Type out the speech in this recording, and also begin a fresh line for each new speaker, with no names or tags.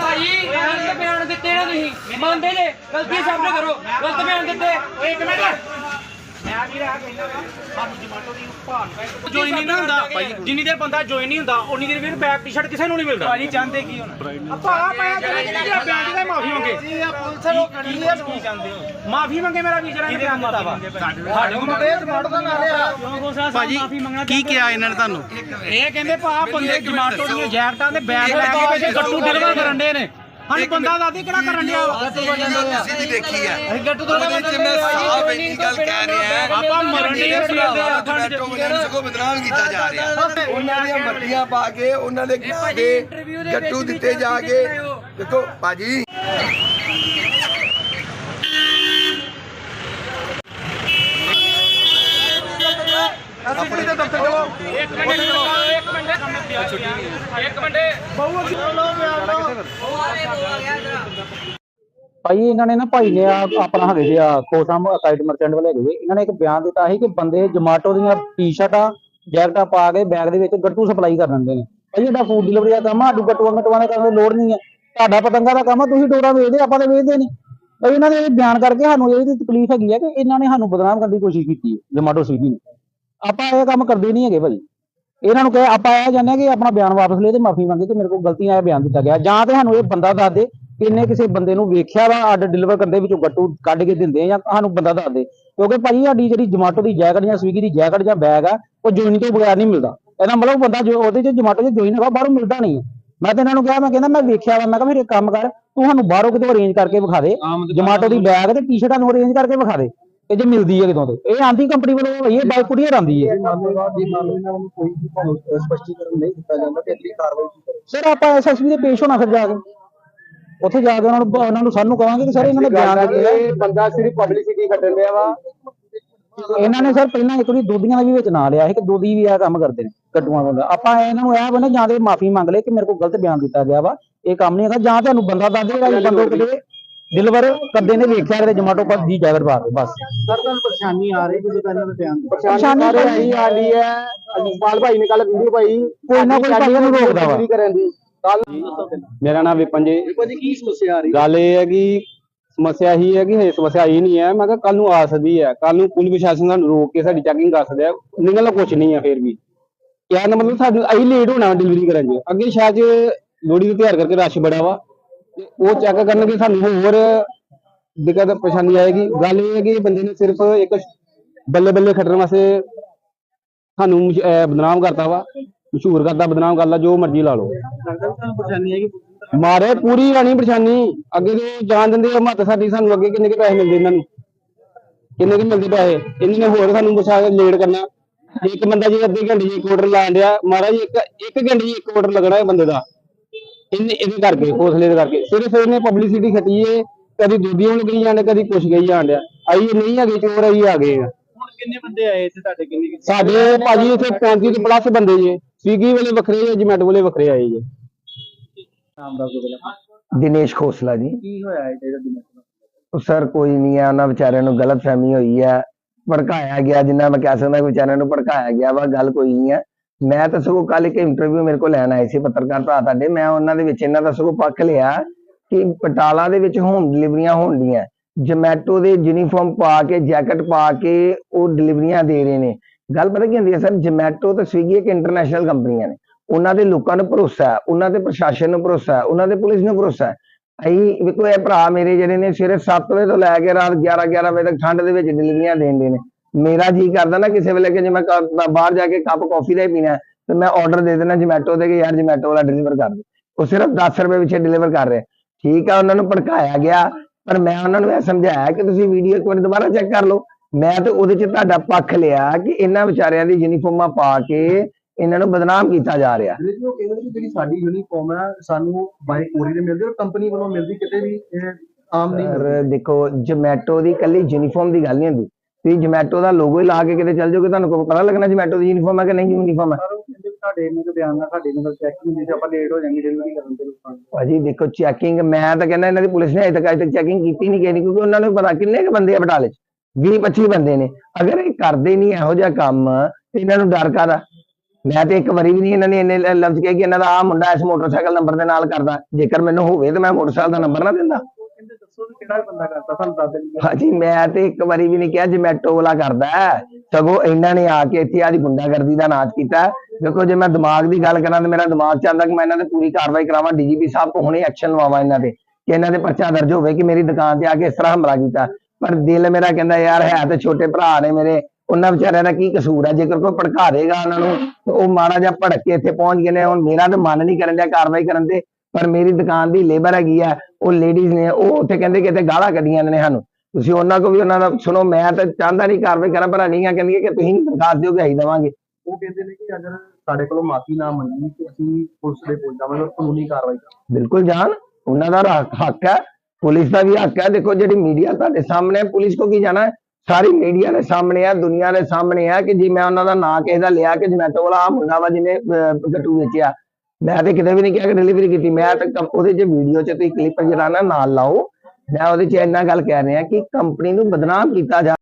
ਭਾਈ, ਗਲਤ ਬਿਆਨ ਦਿੱਤੇ ਨਾ ਤੁਸੀਂ। ਮੰਨਦੇ ਜੇ। ਗਲਤੀ ਸਾਹਮਣੇ ਕਰੋ। ਗਲਤ ਬਿਆਨ ਦਿੱਤੇ। ਇੱਕ ਮਿੰਟ। ਮੈਂ ਵੀ ਰਹਾ ਕਹਿੰਦਾ ਸਾਨੂੰ ਜਮਾਟੋ ਦੀ ਭਾਨ ਜੋਈ ਨਹੀਂ ਨਾ ਹੁੰਦਾ। ਜਿੰਨੀ ਦੇਰ ਬੰਦਾ ਜੋਈ ਨਹੀਂ ਹੁੰਦਾ ਉਨੀ ਦੇਰ ਵੀ ਬੈਕ ਟੀ-ਸ਼ਰਟ ਕਿਸੇ ਨੂੰ ਨਹੀਂ ਮਿਲਦਾ। ਭਾਜੀ ਚਾਹੁੰਦੇ ਕੀ ਹੁਣ? ਆਪਾਂ ਆ ਪਾਇਆ ਕਿ ਜਿਹੜਾ ਬਿਆਨ ਦਿੱਤਾ ਮਾਫੀ ਮੰਗੇ। ਜੀ ਆ ਪੁਲਿਸ ਨੂੰ ਕੀ ਕੀ ਚਾਹੁੰਦੇ ਹੋ? ਮਾਫੀ ਮੰਗੇ ਮੇਰਾ ਵੀਰ ਜਿਹੜਾ ਬਿਆਨ ਦਿੱਤਾ ਵਾ। ਸਾਡੇ ਕੋਲ ਮੰਗੇ। ਜਮਾਟੋ ਦਾ ਨਾ ਲਿਆ। ਭਾਜੀ
ਕੀ ਕਿਹਾ ਇਹਨਾਂ ਨੇ ਤੁਹਾਨੂੰ?
ਇਹ ਕਹਿੰਦੇ ਭਾ ਬੰਦੇ ਜਮਾਟੋ ਦੀਆਂ ਜੈਕਟਾਂ ਦੇ ਬੈਗ ਲੈ ਕੇ ਕਿਸੇ ਗੱਟੂ ਡਿਲੀਵਰ ਕਰਨ ਦੇ ਨੇ। ਸਾਨੂੰ ਬੰਦਾ ਦਾਦੀ ਕਿਹੜਾ ਕਰਨ ਡਿਆ ਵਾ?
ਤੁਸੀਂ ਵੀ ਦੇਖੀ ਹੈ
ਅਸੀਂ ਗੱਟੂ ਡਿਲੀਵਰ
ਉਹਦੇ ਚ ਮੈਂ ਸਾਫ਼ ਇੰਨੀ ਗੱਲ ਕਹਿ ਰਿਹਾ।
ਆਪਾਂ ਮਰਨ ਦੀ ਦੇ ਆਖਣ
ਨੂੰ ਸਗੋਂ ਬਦਨਾਮ ਕੀਤਾ ਜਾ ਰਿਹਾ।
ਉਹਨਾਂ ਦੀਆਂ ਮੱਤੀਆਂ ਪਾ ਕੇ ਉਹਨਾਂ ਦੇ ਨਾਂ ਦੇ ਗੱਟੂ ਦਿੱਤੇ ਜਾ ਕੇ। ਦੇਖੋ ਭਾਜੀ।
ਆਪਣੇ ਦੇ ਦਫ਼ਤਰ ਚਲੋ ਇੱਕ ਮਿੰਟ ਇੱਕ ਮਿੰਟ ਇੱਕ ਮਿੰਟ।
ਭਾਈ ਇਹਨਾਂ ਨੇ ਨਾ ਭਾਈ ਨੇ ਆਪਣਾ ਹੈਗੇ ਆ ਕੋਸਮ ਸਾਈਡ ਮਰਚੈਂਟ ਵਾਲੇ ਹੈਗੇ ਇਹਨਾਂ ਨੇ ਇੱਕ ਬਿਆਨ ਦਿੱਤਾ ਸੀ ਕਿ ਬੰਦੇ ਜਮਾਟੋ ਦੀਆਂ ਟੀ-ਸ਼ਰਟਾਂ ਜੈਕਟਾਂ ਪਾ ਕੇ ਬੈਗ ਦੇ ਵਿੱਚ ਗੱਟੂ ਸਪਲਾਈ ਕਰ ਦਿੰਦੇ ਨੇ। ਭਾਈ ਜਿਹੜਾ ਫੂਡ ਡਿਲੀਵਰੀ ਦਾ ਕੰਮ ਆ ਸਾਡੂ ਗੱਟੂਆਂ ਗਟੂਆਂ ਦਾ ਕਰਨ ਦੀ ਲੋੜ ਨਹੀਂ ਹੈ ਤੁਹਾਡਾ ਪਤੰਗਾ ਦਾ ਕੰਮ ਆ ਤੁਸੀਂ ਡੋਰਾ ਵੇਚਦੇ ਆਪਾਂ ਤਾਂ ਵੇਚਦੇ ਨਹੀਂ। ਭਾਈ ਇਹਨਾਂ ਨੇ ਇਹ ਬਿਆਨ ਕਰਕੇ ਸਾਨੂੰ ਇਹਦੀ ਤਕਲੀਫ ਹੈਗੀ ਹੈ ਕਿ ਇਹਨਾਂ ਨੇ ਸਾਨੂੰ ਬਦਨਾਮ ਕਰਨ ਦੀ ਕੋਸ਼ਿਸ਼ ਕੀਤੀ ਹੈ ਜਮਾਟੋ ਸਵੀਗੀ ਨੇ। ਆਪਾਂ ਇਹ ਕੰਮ ਕਰਦੇ ਨਹੀਂ ਹੈਗੇ ਭਾਜੀ। ਇਹਨਾਂ ਨੂੰ ਕਹੇ ਆਪਾਂ ਇਹ ਹਾਂ ਕਿ ਆਪਣਾ ਬਿਆਨ ਵਾਪਸ ਲੈ ਤੇ ਮਾਫੀ ਮੰਗੇ ਕਿ ਮੇਰੇ ਕੋਲ ਗਲਤੀਆਂ ਇਹ ਬਿਆਨ ਦਿੱਤਾ ਗਿਆ। ਜਾਂ ਤੇ ਸਾਨੂੰ ਇਹ ਬੰਦਾ ਦੱਸ ਦੇ ਕਿ ਇਹਨੇ ਕਿਸੇ ਬੰਦੇ ਨੂੰ ਵੇਖਿਆ ਵਾ ਆਰਡਰ ਡਿਲੀਵਰ ਕਰਦੇ ਵਿੱਚੋਂ ਗੱਟੂ ਕੱਢ ਕੇ ਦਿੰਦੇ ਆ ਜਾਂ ਸਾਨੂੰ ਬੰਦਾ ਦੱਸ ਦੇ। ਕਿਉਂਕਿ ਭਾਜੀ ਸਾਡੀ ਜਿਹੜੀ ਜਮਾਟੋ ਦੀ ਜੈਕਟ ਜਾਂ ਸਵੀਗੀ ਦੀ ਜੈਕਟ ਜਾਂ ਬੈਗ ਆ ਉਹ ਜੁਆਇਨ ਤੋਂ ਬਗੈਰ ਨਹੀਂ ਮਿਲਦਾ। ਇਹਦਾ ਮਤਲਬ ਬੰਦਾ ਜੋ ਉਹਦੇ ਚ ਜਮਾਟੋ ਚ ਜੁਆਇਨ ਹੈਗਾ ਬਾਹਰੋਂ ਮਿਲਦਾ ਨਹੀਂ। ਮੈਂ ਤੇ ਇਹਨਾਂ ਨੂੰ ਕਿਹਾ ਮੈਂ ਕਹਿੰਦਾ ਮੈਂ ਵੇਖਿਆ ਵਾ ਮੈਂ ਕਿਹਾ ਫਿਰ ਇੱਕ ਕੰਮ ਕਰ ਤੂੰ ਸਾਨੂੰ ਬਾਹਰੋਂ ਕਿਤੋਂ ਅਰੇਂਜ ਕਰਕੇ ਵਿਖਾ ਦੇ। ਜਮਾਟੋ ਦੀ ਬੈਗ ਤੇ ਟੀ-ਸ਼ਰਟਾਂ ਨੂੰ ਅਰੇਂਜ ਕਰਕੇ ਵਿਖਾ ਦੇ। ਤੇ ਜੇ ਮਿਲਦੀ ਹੈ ਕਿਤੋਂ ਤੇ? ਇਹ ਆਂਦੀ ਕੰਪਨੀ ਵੱਲੋਂ ਹੋਈ ਹੈ ਬਾਈਕ ਕੁੜੀਆਂ ਆਂਦੀ ਹੈ
ਸਪਸ਼ਟੀਕਰਨ ਨਹੀਂ ਦਿੱਤਾ ਜਾਂਦਾ ਤੇ ਅਗਲੀ ਕਾਰਵਾਈ
ਸਰ ਆਪਾਂ ਐਸਐਸਪੀ ਦੇ ਪੇਸ਼ ਹੋਣਾ ਫਿਰ ਜਾ ਕੇ। ਉੱਥੇ ਜਾ ਕੇ ਉਹਨਾਂ ਨੂੰ ਉਹਨਾਂ ਨੂੰ ਸਾਨੂੰ ਕਵਾਂਗੇ ਕਿ ਸਰ ਇਹਨਾਂ ਨੇ ਬਿਆਨ ਦਿੱਤੇ। ਆ
ਬੰਦਾ ਸਿਰਫ ਪਬਲਿਸਿਟੀ ਕੱਢਣ ਰਿਹਾ ਵਾ।
ਇਹਨਾਂ ਨੇ ਸਰ ਪਹਿਲਾਂ ਇੱਕ ਵਾਰੀ ਦੋਧੀਆਂ ਦਾ ਵੀ ਵਿੱਚ ਨਾਂ ਲਿਆ ਸੀ ਕਿ ਦੋਧੀ ਵੀ ਇਹ ਕੰਮ ਕਰਦੇ ਨੇ ਗੱਟੂਆਂ ਦਾ ਆਪਾਂ ਇਹਨਾਂ ਨੂੰ ਇਹ ਬਣੇ ਜਾਂ ਤੇ ਮਾਫੀ ਮੰਗ ਲੈ ਕਿ ਮੇਰੇ ਕੋਲ ਗਲਤ ਬਿਆਨ ਦਿੱਤਾ ਗਿਆ ਵਾ। ਇਹ ਕੰਮ ਨਹੀਂ ਹੈਗਾ ਜਾਂ ਤੁਹਾਨੂੰ ਬੰਦਾ ਦੱਸ ਦੇਗਾ ਕਿ ਬੰਦੇ ਕਿਤੇ ਡਿਲੀਵਰ ਕਰਦੇ ਨੇ ਵੇਖਿਆ ਕਿਤੇ ਜਮਾਟੋ ਪਰ ਦੀ ਜੈਕਟ ਪਾ ਬਸ।
ਸਰ ਤੁਹਾਨੂੰ ਪਰੇਸ਼ਾਨੀ ਆ ਰਹੀ ਜਦੋਂ ਇਹਨਾਂ ਦੇ ਬਿਆਨ
ਪਰੇਸ਼ਾਨੀ
ਆ ਰਹੀ ਆ ਰਹੀ ਹੈ। ਅਜੀਪਾਲ ਭਾਈ ਨੇ ਕੱਲ ਵੀਡੀਓ ਪਾਈ।
ਕੋਈ ਨਾ ਕੋਈ ਭਾਈ ਇਹਨੂੰ ਰੋਕਦਾ ਵਾ।
ਕਰਨ ਦੀ। ਕੱਲ
ਮੇਰਾ ਨਾਮ ਵਿਪਨ ਜੀ।
ਭਾਜੀ ਕੀ ਸਮੱਸਿਆ ਆ ਰਹੀ?
ਗੱਲ ਇਹ ਹੈ ਕਿ ਸਮੱਸਿਆ ਹੀ ਹੈ ਕਿ ਇਹ ਸਮੱਸਿਆ ਹੀ ਨਹੀਂ ਹੈ। ਮੈਂ ਕਿਹਾ ਕੱਲ ਨੂੰ ਆ ਸਕਦੀ ਹੈ। ਕੱਲ ਨੂੰ ਪੁਲਿਸ ਪ੍ਰਸ਼ਾਸਨ ਸਾਨੂੰ ਰੋਕ ਕੇ ਸਾਡੀ ਚੈਕਿੰਗ ਕਰ ਸਕਦਾ ਹੈ ਨਿਕਲਣਾ ਕੁਝ ਨਹੀਂ ਹੈ ਫੇਰ ਵੀ। ਕਹਿਣ ਦਾ ਮਤਲਬ ਸਾਨੂੰ ਅਸੀਂ ਲੇਟ ਹੋਣਾ ਡਿਲੀਵਰੀ ਕਰਨ 'ਚ। ਅੱਗੇ ਸ਼ਾਇਦ 'ਚ ਲੋਹੜੀ ਦੇ ਤਿਉਹਾਰ ਕਰਕੇ ਰਸ਼ ਬੜਾ ਵਾ। ਤੇ ਉਹ ਚੈੱਕ ਕਰਨਗੇ ਸਾਨੂੰ ਹੋਰ ਦਿੱਕਤ ਪਰੇਸ਼ਾਨੀ ਆਏਗੀ। ਗੱਲ ਇਹ ਹੈ ਕਿ ਬੰਦੇ ਨੇ ਸਿਰਫ ਇੱਕ ਬੱਲੇ ਬੱਲੇ ਖੱਟਣ ਵਾਸਤੇ ਸਾਨੂੰ ਮਸ਼- ਅਹ ਬਦਨਾਮ ਕਰਤਾ ਵਾ। ਮਸ਼ਹੂਰ ਕਰਤਾ, ਬਦਨਾਮ ਕਰਦਾ ਜੋ ਮਰਜ਼ੀ ਲਾ ਲਓ।
ਤੁਹਾਨੂੰ ਪਰੇਸ਼ਾਨੀ ਹੈ ਕਿ
ਮਾਰੇ ਪੂਰੀ ਰਾਣੀ ਪਰੇਸ਼ਾਨੀ। ਅੱਗੇ ਤੋਂ ਜਾਣ ਦਿੰਦੇ ਆ ਮੱਤ ਸਾਡੀ, ਸਾਨੂੰ ਅੱਗੇ ਕਿੰਨੇ ਕੁ ਪੈਸੇ ਮਿਲਦੇ ਇਹਨਾਂ ਨੂੰ? ਕਿੰਨੇ ਕੁ ਮਿਲਦੇ ਪੈਸੇ? ਇਹਨਾਂ ਨੇ ਹੋਰ ਸਾਨੂੰ ਪੁੱਛਾ ਕੇ ਲੇਟ ਕਰਨਾ। ਇੱਕ ਬੰਦਾ ਜੀ ਅੱਧੇ ਘੰਟੇ 'ਚ ਇੱਕ ਆਰਡਰ ਲਾਣ ਡਿਆ, ਮਹਾਰਾਜ ਇੱਕ ਇੱਕ ਘੰਟੇ 'ਚ ਇੱਕ ਆਰਡਰ ਲੱਗਣਾ ਹੈ ਬੰਦੇ ਦਾ। ਇਹਨੇ ਇਹਦੇ ਕਰਕੇ ਹੌਸਲੇ ਦੇ ਕਰਕੇ। ਸਿਰਫ ਇਹਨੇ ਪਬਲਿਸਿਟੀ ਖੱਟੀ ਏ ਕਦੀ ਦੂਜੀਆਂ ਨੂੰ ਗਈ ਜਾਂਦੇ ਕਦੀ ਕੁਛ ਗਈ ਡਿਆ ਆਈ ਨਹੀਂ ਹੈਗੇ ਚੋਰ ਆਈ ਆ ਗਏ ਆ।
ਹੁਣ ਕਿੰਨੇ ਬੰਦੇ ਆਏ ਇੱਥੇ ਤੁਹਾਡੇ ਕਿੰਨੇ
ਸਾਡੇ ਭਾਜੀ ਇੱਥੇ 35 ਤੋਂ ਪਲੱਸ ਬੰਦੇ ਜੇ। ਸਵੀਗੀ ਵਾਲੇ ਵੱਖਰੇ ਜੇ ਜਮੈਟੋ ਵਾਲੇ ਵੱਖਰੇ ਆਏ ਜੇ।
ਨਾਮ ਦੱਸ ਦਿਓ ਪਹਿਲਾਂ।
ਦਿਨੇਸ਼ ਖੋਸਲਾ ਜੀ।
ਕੀ ਹੋਇਆ ਹੈ ਜਿਹੜਾ ਦਿਨ
ਉਹ ਸਰ ਕੋਈ ਨਹੀਂ ਹੈ ਉਹਨਾਂ ਵਿਚਾਰਿਆਂ ਨੂੰ ਗਲਤ ਫਹਿਮੀ ਹੋਈ ਹੈ ਭੜਕਾਇਆ ਗਿਆ ਜਿੰਨਾ ਮੈਂ ਕਹਿ ਸਕਦਾ ਵਿਚਾਰਿਆਂ ਨੂੰ ਭੜਕਾਇਆ ਗਿਆ ਵਾ ਗੱਲ ਕੋਈ ਨਹੀਂ ਹੈ ਮੈਂ ਤਾਂ ਸਗੋਂ ਕੱਲ ਇੱਕ ਇੰਟਰਵਿਊ ਮੇਰੇ ਕੋਲ ਲੈਣ ਆਏ ਸੀ ਪੱਤਰਕਾਰ ਭਰਾ ਤੁਹਾਡੇ, ਮੈਂ ਉਹਨਾਂ ਦੇ ਵਿੱਚ ਇਹਨਾਂ ਦਾ ਸਗੋਂ ਪੱਖ ਲਿਆ ਕਿ ਪਟਾਲਾ ਦੇ ਵਿੱਚ ਹੋਮ ਡਿਲੀਵਰੀਆਂ ਹੋਣਡੀਆਂ ਜਮੈਟੋ ਦੇ ਯੂਨੀਫਾਰਮ ਪਾ ਕੇ ਜੈਕਟ ਪਾ ਕੇ ਉਹ ਡਿਲੀਵਰੀਆਂ ਦੇ ਰਹੇ ਨੇ। ਗੱਲ ਪਤਾ ਕੀ ਹੁੰਦੀ ਹੈ ਸਰ ਜਮੈਟੋ ਤੇ ਸਵੀਗੀ ਇੱਕ ਇੰਟਰਨੈਸ਼ਨਲ ਕੰਪਨੀਆਂ ਨੇ। ਉਹਨਾਂ ਦੇ ਲੋਕਾਂ ਨੂੰ ਭਰੋਸਾ ਹੈ, ਉਹਨਾਂ ਦੇ ਪ੍ਰਸ਼ਾਸਨ ਨੂੰ ਭਰੋਸਾ ਹੈ, ਉਹਨਾਂ ਦੇ ਪੁਲਿਸ ਨੂੰ ਭਰੋਸਾ ਹੈ। ਅਸੀਂ ਵੇਖੋ ਇਹ ਭਰਾ ਮੇਰੇ ਜਿਹੜੇ ਨੇ ਸਵੇਰੇ 7 ਵਜੇ ਤੋਂ ਲੈ ਕੇ ਰਾਤ 11 11 ਵਜੇ ਤੱਕ ਠੰਡ ਦੇ ਵਿੱਚ ਡਿਲੀਵਰੀਆਂ ਦੇਣਦੇ ਨੇ। ਮੇਰਾ ਜੀ ਕਰਦਾ ਨਾ ਕਿਸੇ ਵੇਲੇ ਕਿ ਜੇ ਮੈਂ ਬਾਹਰ ਜਾ ਕੇ ਕੱਪ ਕਾਫੀ ਦਾ ਹੀ ਪੀਣਾ ਤੇ ਮੈਂ ਆਰਡਰ ਦੇ ਦੇਣਾ ਜਮੈਟੋ ਤੇ ਕਿ ਯਾਰ ਜਮੈਟੋ ਵਾਲਾ ਡਿਲੀਵਰ ਕਰ ਦੇ। ਉਹ ਸਿਰਫ 10 ਰੁਪਏ ਪਿੱਛੇ ਡਿਲੀਵਰ ਕਰ ਰਿਹਾ। ਠੀਕ ਆ ਉਹਨਾਂ ਨੂੰ ਭੜਕਾਇਆ ਗਿਆ ਪਰ ਮੈਂ ਉਹਨਾਂ ਨੂੰ ਇਹ ਸਮਝਾਇਆ ਕਿ ਤੁਸੀਂ ਵੀਡੀਓ ਇੱਕ ਵਾਰ ਦੁਬਾਰਾ ਚੈੱਕ ਕਰ ਲਓ। ਮੈਂ ਤੇ ਉਹਦੇ ਚ ਤੁਹਾਡਾ ਪੱਖ ਲਿਆ ਕਿ ਇਹਨਾਂ ਵਿਚਾਰਿਆਂ ਦੀ ਯੂਨੀਫਾਰਮਾਂ ਪਾ ਕੇ ਇਹਨਾਂ ਨੂੰ ਬਦਨਾਮ ਕੀਤਾ ਜਾ ਰਿਹਾ।
ਜਿਹੜੀ ਸਾਡੀ ਯੂਨੀਫਾਰਮ ਹੈ ਸਾਨੂੰ ਬਾਈ ਕੋਰੀ ਦੇ ਮਿਲਦੀ ਔਰ ਕੰਪਨੀ ਵੱਲੋਂ ਮਿਲਦੀ ਕਿਤੇ ਵੀ ਇਹ ਆਮ ਨਹੀਂ ਮਿਲਦੀ
ਪਰ ਦੇਖੋ ਜਮੈਟੋ ਦੀ ਕੱਲੀ ਯੂਨੀਫਾਰਮ ਦੀ ਗੱਲ ਨਹੀਂ ਹੁੰਦੀ। ਤੁਸੀਂ ਜਮੈਟੋ ਦਾ ਲੋਗੋ ਹੀ ਲਾ ਕੇ ਕਿਤੇ ਚੱਲ ਜਾਓਗੇ ਤੁਹਾਨੂੰ ਕੋਈ ਪਤਾ ਲੱਗਣਾ ਜਮੈਟੋ ਦੀ ਯੂਨੀਫਾਰਮ ਹੈ ਕਿ ਨਹੀਂ ਯੂਨੀਫਾਰਮ ਹੈ?
ਤੁਹਾਡੇ ਬਿਆਨ ਨਾਲ ਸਾਡੇ ਨਾਲ ਚੈਕਿੰਗ ਆਪਾਂ ਲੇਟ ਡਿਲੀਵਰੀ ਕਰਨ
ਭਾਜੀ ਦੇਖੋ ਚੈਕਿੰਗ ਮੈਂ ਤਾਂ ਕਹਿੰਦਾ ਇਹਨਾਂ ਦੀ ਪੁਲਿਸ ਨੇ ਅਜੇ ਤੱਕ ਅਜੇ ਤੱਕ ਚੈਕਿੰਗ ਕੀਤੀ ਨਹੀਂ ਕਿਉਂਕਿ ਉਹਨਾਂ ਨੂੰ ਪਤਾ ਕਿੰਨੇ ਕੁ ਬੰਦੇ ਆ ਬਟਾਲੇ 'ਚ 20 25 ਬੰਦੇ ਨੇ। ਅਗਰ ਇਹ ਕਰਦੇ ਨਹੀਂ ਇਹੋ ਜਿਹਾ ਕੰਮ ਤੇ ਇਹਨਾਂ ਨੂੰ ਡਰ ਕਾਹਦਾ? ਮੈਂ ਤੇ ਇੱਕ ਵਾਰੀ ਵੀ ਨਹੀਂ ਇਹਨਾਂ ਨੇ ਇੰਨੇ ਲਫ਼ਜ਼ ਕਹੇ ਕਿ ਇਹਨਾਂ ਦਾ ਆ ਮੁੰਡਾ ਇਸ ਮੋਟਰਸਾਈਕਲ ਨੰਬਰ ਦੇ ਨਾਲ ਕਰਦਾ ਜੇਕਰ ਮੈਨੂੰ ਹੋਵੇ ਤਾਂ ਮੈਂ ਮੋਟਰਸਾਈਕਲ ਦਾ ਨੰਬਰ ਨਾ ਦਿੰਦਾ।
ਕਿਹੜਾ ਬੰਦਾ ਕਰਦਾ, ਸਾਨੂੰ ਦੱਸ ਦੇਣਗੇ
ਹਾਂਜੀ, ਮੈਂ ਤੇ ਇੱਕ ਵਾਰੀ ਵੀ ਨਹੀਂ ਕਿਹਾ ਜਮੈਟੋ ਵਾਲਾ ਕਰਦਾ, ਸਗੋਂ ਇਹਨਾਂ ਨੇ ਆ ਕੇ ਇੱਥੇ ਆਦੀ ਗੁੰਡਾਗਰਦੀ ਦਾ ਨਾਚ ਕੀਤਾ। ਹੈ। ਦੇਖੋ, ਜੇ ਮੈਂ ਦਿਮਾਗ ਦੀ ਗੱਲ ਕਰਾਂ ਤੇ ਮੇਰਾ ਦਿਮਾਗ ਚਾਹੁੰਦਾ ਕਿ ਮੈਂ ਇਹਨਾਂ ਤੇ ਪੂਰੀ ਕਾਰਵਾਈ ਕਰਾਵਾਂ, ਡੀਜੀਪੀ ਸਾਹਿਬ ਤੋਂ ਹੁਣੇ ਐਕਸ਼ਨ ਲਵਾਵਾਂ ਇਹਨਾਂ ਤੇ, ਕਿ ਇਹਨਾਂ ਦੇ ਪਰਚਾ ਦਰਜ ਹੋਵੇ ਕਿ ਮੇਰੀ ਦੁਕਾਨ ਤੇ ਆ ਕੇ ਇਸ ਤਰ੍ਹਾਂ ਹਮਲਾ ਕੀਤਾ। ਪਰ ਦਿਲ ਮੇਰਾ ਕਹਿੰਦਾ, ਯਾਰ, ਹੈ ਤੇ ਛੋਟੇ ਭਰਾ ਨੇ ਮੇਰੇ, ਉਹਨਾਂ ਵਿਚਾਰਿਆਂ ਦਾ ਕੀ ਕਸੂਰ ਹੈ? ਜੇਕਰ ਕੋਈ ਭੜਕਾ ਦੇਗਾ ਉਹਨਾਂ ਨੂੰ ਉਹ ਮਾੜਾ ਜਿਹਾ ਭੜਕ ਕੇ ਇੱਥੇ ਪਹੁੰਚ ਗਏ ਨੇ, ਹੁਣ ਮੇਰਾ ਤਾਂ ਮਨ ਨਹੀਂ ਕਰਨ ਡਿਆ ਕਾਰਵਾਈ ਕਰਨ ਤੇ। ਪਰ ਮੇਰੀ ਦੁਕਾਨ ਦੀ ਲੇਬਰ ਹੈਗੀ ਆ ਉਹ ਲੇਡੀਜ਼ ਨੇ ਉਹ ਉੱਥੇ ਕਹਿੰਦੇ ਕਿ ਇੱਥੇ ਗਾਲਾਂ ਕੱਢੀਆਂ ਨੇ ਸਾਨੂੰ। ਤੁਸੀਂ ਉਹਨਾਂ ਕੋ ਵੀ ਉਹਨਾਂ ਦਾ ਸੁਣੋ ਮੈਂ ਤਾਂ ਚਾਹੁੰਦਾ ਨਹੀਂ ਕਾਰਵਾਈ ਕਰਾਂ ਪਰ ਨਹੀਂ ਆ ਕਹਿੰਦੀ ਕਿ ਤੁਸੀਂ ਦਰਖਾਸਤ ਦਿਓ ਕਿ ਅਸੀਂ ਦੇਵਾਂਗੇ।
ਉਹ ਕਹਿੰਦੇ ਨੇ ਕਿ ਅਗਰ ਸਾਡੇ ਕੋਲੋਂ ਮਾਫੀ ਨਾ ਮੰਗੀ ਤੇ ਅਸੀਂ ਪੁਲਿਸ ਦੇ ਕੋਲ ਜਾਵਾਂਗੇ ਕਾਨੂੰਨੀ ਕਾਰਵਾਈ ਕਰਾਂਗੇ।
ਬਿਲਕੁਲ ਜਾਣ ਉਹਨਾਂ ਦਾ ਹੱਕ ਹੈ ਪੁਲਿਸ ਦਾ ਵੀ ਹੱਕ ਹੈ। ਦੇਖੋ ਜਿਹੜੀ ਮੀਡੀਆ ਤੁਹਾਡੇ ਸਾਹਮਣੇ ਹੈ ਪੁਲਿਸ ਕੋ ਕੀ ਜਾਣਾ ਹੈ? ਸਾਰੀ ਮੀਡੀਆ ਦੇ ਸਾਹਮਣੇ ਹੈ ਦੁਨੀਆ ਦੇ ਸਾਹਮਣੇ ਹੈ ਕਿ ਜੀ ਮੈਂ ਉਹਨਾਂ ਦਾ ਨਾਂ ਕਿਸੇ ਦਾ ਲਿਆ ਕਿ ਜਮੈਟੋ ਵਾਲਾ ਆ ਮੁੰਡਾ ਵਾ ਜਿਹਨੇ ਗੱਟੂ ਵੇਚਿਆ। ਮੈਂ ਤੇ ਕਿਤੇ ਵੀ ਨਹੀਂ ਕਿਹਾ ਕਿ ਡਿਲੀਵਰੀ ਕੀਤੀ। ਮੈਂ ਤਾਂ ਉਹਦੇ ਚ ਵੀਡੀਓ ਚ ਤੁਸੀਂ ਕਲਿੱਪ ਜਿਹੜਾ ਨਾ ਨਾਲ ਲਾਓ। ਮੈਂ ਉਹਦੇ ਚ ਇੰਨਾ ਗੱਲ ਕਹਿ ਰਿਹਾ ਕਿ ਕੰਪਨੀ ਨੂੰ ਬਦਨਾਮ ਕੀਤਾ ਜਾ